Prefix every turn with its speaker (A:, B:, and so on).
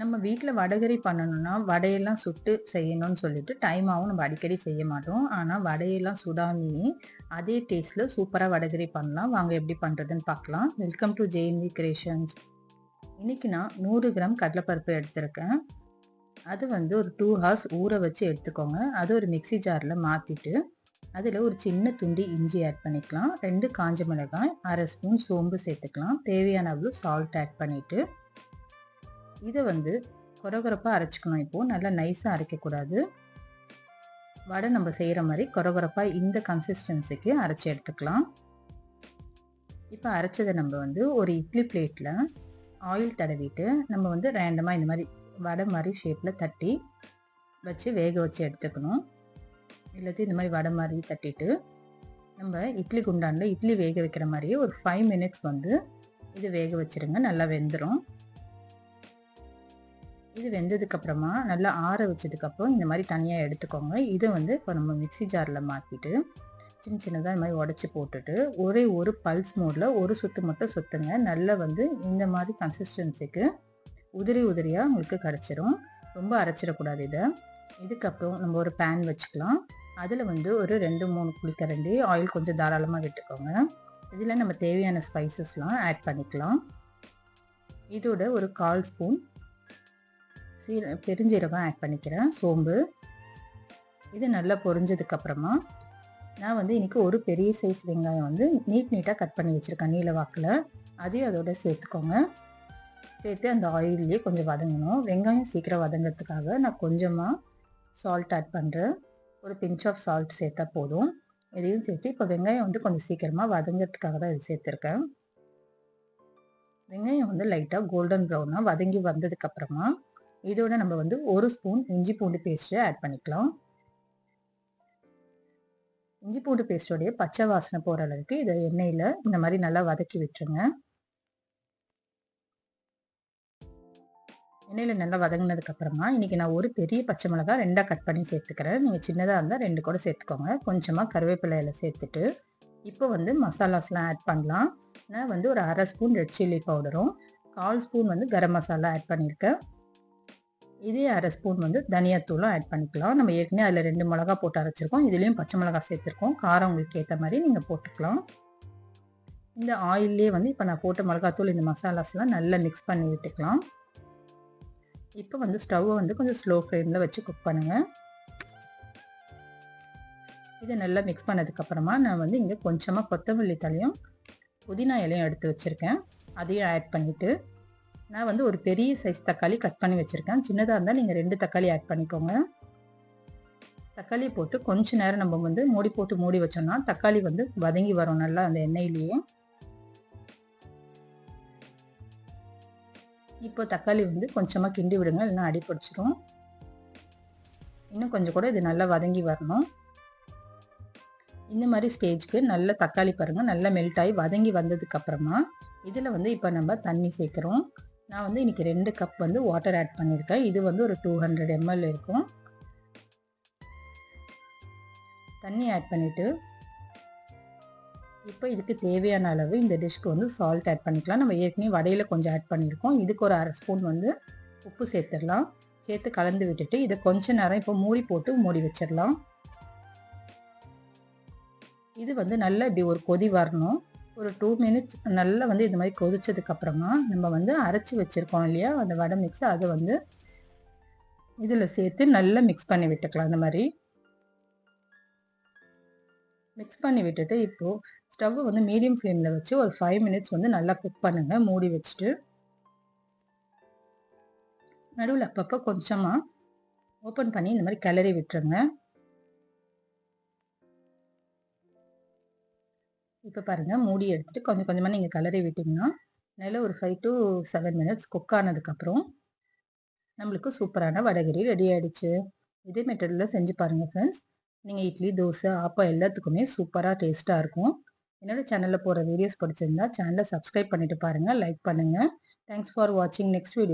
A: நம்ம வீட்டில் வடகறி பண்ணணும்னா வடையெல்லாம் சுட்டு செய்யணும்னு சொல்லிட்டு டைமாகவும் நம்ம அடிக்கடி செய்ய மாட்டோம். ஆனால் வடையெல்லாம் சுடாமையே அதே டேஸ்ட்டில் சூப்பராக வடகறி பண்ணலாம். வாங்க எப்படி பண்ணுறதுன்னு பார்க்கலாம். வெல்கம் டு ஜேஎன்வி கிரியேஷன்ஸ் இன்றைக்கி நான் நூறு கிராம் கடலைப்பருப்பு எடுத்திருக்கேன். அது வந்து ஒரு டூ ஹவர்ஸ் ஊற வச்சு எடுத்துக்கோங்க. அது ஒரு மிக்சி ஜாரில் மாற்றிட்டு அதில் ஒரு சின்ன துண்டி இஞ்சி ஆட் பண்ணிக்கலாம். ரெண்டு காஞ்ச மிளகாய் அரை ஸ்பூன் சோம்பு சேர்த்துக்கலாம். தேவையான அளவு சால்ட் ஆட் பண்ணிவிட்டு இதை வந்து கொரகொரப்பாக அரைச்சிக்கணும். இப்போது நல்லா நைஸாக அரைக்கக்கூடாது. வடை நம்ம செய்கிற மாதிரி கொரகொரப்பாக இந்த கன்சிஸ்டன்சிக்கு அரைச்சி எடுத்துக்கலாம். இப்போ அரைச்சதை நம்ம வந்து ஒரு இட்லி பிளேட்டில் ஆயில் தடவிட்டு நம்ம வந்து ரேண்டமாக இந்த மாதிரி வடை மாதிரி ஷேப்பில் தட்டி வச்சு வேக வச்சு எடுத்துக்கணும். இல்லாட்டி இந்த மாதிரி வடை மாதிரி தட்டிட்டு நம்ம இட்லி குண்டானில் இட்லி வேக வைக்கிற மாதிரியே ஒரு ஃபைவ் மினிட்ஸ் வந்து இது வேக வச்சுருங்க. நல்லா வெந்துடும் இது வெந்ததுக்கப்புறமா நல்லா ஆற வச்சதுக்கப்புறம் இந்த மாதிரி தனியாக எடுத்துக்கோங்க. இதை வந்து இப்போ நம்ம மிக்சி ஜாரில் மாற்றிட்டு சின்ன சின்னதாக இந்த மாதிரி உடச்சி போட்டுட்டு ஒரே ஒரு பல்ஸ் மோடில் ஒரு சுத்து மட்டும் சுற்றுங்க நல்லா வந்து இந்த மாதிரி கன்சிஸ்டன்சிக்கு உதிரி உதிரியாக உங்களுக்கு கிடச்சிரும் ரொம்ப அரைச்சிடக்கூடாது இதை. இதுக்கப்புறம் நம்ம ஒரு பேன் வச்சுக்கலாம். அதில் வந்து ஒரு ரெண்டு மூணு குளிக்கரண்டி ஆயில் கொஞ்சம் தாராளமாக விட்டுக்கோங்க. இதில் நம்ம தேவையான ஸ்பைசஸ்லாம் ஆட் பண்ணிக்கலாம். இதோட ஒரு கால் ஸ்பூன் சீர பெருஞ்சீரகம் ஆட் பண்ணிக்கிறேன். சோம்பு. இது நல்லா பொரிஞ்சதுக்கப்புறமா நான் வந்து இன்றைக்கி ஒரு பெரிய சைஸ் வெங்காயம் வந்து நீட் நீட்டாக கட் பண்ணி வச்சுருக்கேன் நீல வாக்கில். அதையும் அதோட சேர்த்துக்கோங்க. சேர்த்து அந்த ஆயிலே கொஞ்சம் வதங்கணும். வெங்காயம் சீக்கிரம் வதங்கிறதுக்காக நான் கொஞ்சமாக சால்ட் ஆட் பண்ணுறேன் ஒரு பிஞ்ச் ஆஃப் சால்ட் சேர்த்தா போதும். இதையும் சேர்த்து இப்போ வெங்காயம் வந்து கொஞ்சம் சீக்கிரமாக வதங்கிறதுக்காக தான் இது சேர்த்துருக்கேன். வெங்காயம் வந்து லைட்டாக கோல்டன் ப்ரௌனாக வதங்கி வந்ததுக்கப்புறமா இதோட நம்ம வந்து ஒரு ஸ்பூன் இஞ்சி பூண்டு பேஸ்ட்டு ஆட் பண்ணிக்கலாம். இஞ்சி பூண்டு பேஸ்டோடைய பச்சை வாசனை போகிற அளவுக்கு இதை எண்ணெயில் இந்த மாதிரி நல்லா வதக்கி விட்டுருங்க. எண்ணெயில் நல்லா வதங்கினதுக்கப்புறமா இன்றைக்கி நான் ஒரு பெரிய பச்சை மிளகா ரெண்டாக கட் பண்ணி சேர்த்துக்கிறேன். நீங்கள் சின்னதாக இருந்தால் ரெண்டு கூட சேர்த்துக்கோங்க. கொஞ்சமாக கருவேப்பிலையில் சேர்த்துட்டு இப்போ வந்து மசாலாஸ்லாம் ஆட் பண்ணலாம். நான் வந்து ஒரு அரை ஸ்பூன் ரெட் சில்லி பவுடரும் கால் ஸ்பூன் வந்து கரம் மசாலா ஆட் பண்ணியிருக்கேன். இதே அரை ஸ்பூன் வந்து தனியாத்தூளும் ஆட் பண்ணிக்கலாம். நம்ம ஏற்கனவே அதில் ரெண்டு மிளகா போட்டு அரைச்சிருக்கோம். இதுலேயும் பச்சை மிளகா சேர்த்துருக்கோம். காரம் உங்களுக்கு ஏற்ற மாதிரி நீங்கள் போட்டுக்கலாம். இந்த ஆயிலே வந்து இப்போ நான் போட்ட மிளகாத்தூள் இந்த மசாலாஸ்லாம் நல்லா மிக்ஸ் பண்ணி விட்டுக்கலாம். இப்போ வந்து ஸ்டவ்வை வந்து கொஞ்சம் ஸ்லோ ஃப்ளேமில் வச்சு குக் பண்ணுங்கள் இதை நல்லா மிக்ஸ் பண்ணதுக்கப்புறமா நான் வந்து இங்கே கொஞ்சமாக கொத்தமல்லி தலையும் புதினா இலையும் எடுத்து வச்சுருக்கேன். அதையும் ஆட் பண்ணிவிட்டு நான் வந்து ஒரு பெரிய சைஸ் தக்காளி கட் பண்ணி வச்சுருக்கேன். சின்னதாக இருந்தால் நீங்கள் ரெண்டு தக்காளி ஆட் பண்ணிக்கோங்க. தக்காளி போட்டு கொஞ்ச நேரம் நம்ம வந்து மூடி போட்டு மூடி வச்சோம்னா தக்காளி வந்து வதங்கி வரும் நல்லா அந்த எண்ணெயிலேயே. இப்போ தக்காளி வந்து கொஞ்சமாக கிண்டி விடுங்க இல்லைன்னா அடி பிடிச்சிரும். இன்னும் கொஞ்சம் கூட இது நல்லா வதங்கி வரணும். இந்த மாதிரி ஸ்டேஜ்க்கு நல்ல தக்காளி பாருங்கள் நல்லா மெல்ட் ஆகி வதங்கி வந்ததுக்கப்புறமா இதில் வந்து இப்போ நம்ம தண்ணி சேர்க்குறோம். நான் வந்து இன்றைக்கி ரெண்டு கப் வந்து வாட்டர் ஆட் பண்ணியிருக்கேன். இது வந்து ஒரு டூ ஹண்ட்ரட் எம்எல் இருக்கும். தண்ணி ஆட் பண்ணிவிட்டு இப்போ இதுக்கு தேவையான அளவு இந்த டிஷ்க்கு வந்து சால்ட் ஆட் பண்ணிக்கலாம். நம்ம ஏற்கனவே வடையில் கொஞ்சம் ஆட் பண்ணியிருக்கோம். இதுக்கு ஒரு அரை ஸ்பூன் வந்து உப்பு சேர்த்துடலாம். சேர்த்து கலந்து விட்டுட்டு இதை கொஞ்ச நேரம் இப்போ மூடி போட்டு மூடி வச்சிடலாம். இது வந்து நல்லா இப்படி ஒரு கொதி வரணும். ஒரு டூ மினிட்ஸ் நல்லா வந்து இந்த மாதிரி கொதிச்சதுக்கப்புறமா நம்ம வந்து அரைச்சி வச்சுருக்கோம் இல்லையா? அந்த வடை மிக்ஸ் அதை வந்து இதில் சேர்த்து நல்லா மிக்ஸ் பண்ணி விட்டுக்கலாம் இந்த மாதிரி. மிக்ஸ் பண்ணி விட்டுட்டு இப்போது ஸ்டவ்வை வந்து மீடியம் ஃப்ளேமில் வச்சு ஒரு ஃபைவ் மினிட்ஸ் வந்து நல்லா குக் பண்ணுங்கள் மூடி வச்சுட்டு. நடுவில் அப்பப்போ கொஞ்சமாக ஓப்பன் பண்ணி இந்த மாதிரி கிளறி விட்டுருங்க. இப்போ பாருங்கள் மூடி எடுத்துகிட்டு கொஞ்சம் கொஞ்சமாக நீங்கள் கலரி விட்டிங்கன்னா நல்ல ஒரு five to seven minutes cook ஆனதுக்கப்புறம் நம்மளுக்கு சூப்பரான வடகரி ரெடி ஆகிடுச்சு இதே மெத்தடில் செஞ்சு பாருங்கள் ஃப்ரெண்ட்ஸ் நீங்கள் இட்லி தோசை ஆப்பம் எல்லாத்துக்குமே சூப்பராக டேஸ்ட்டாக இருக்கும். என்னோடய சேனலில் போகிற வீடியோஸ் பிடிச்சிருந்தா சேனலை சப்ஸ்கிரைப் பண்ணிவிட்டு பாருங்கள் லைக் பண்ணுங்கள் தேங்க்ஸ் ஃபார் வாட்சிங் நெக்ஸ்ட் வீடியோ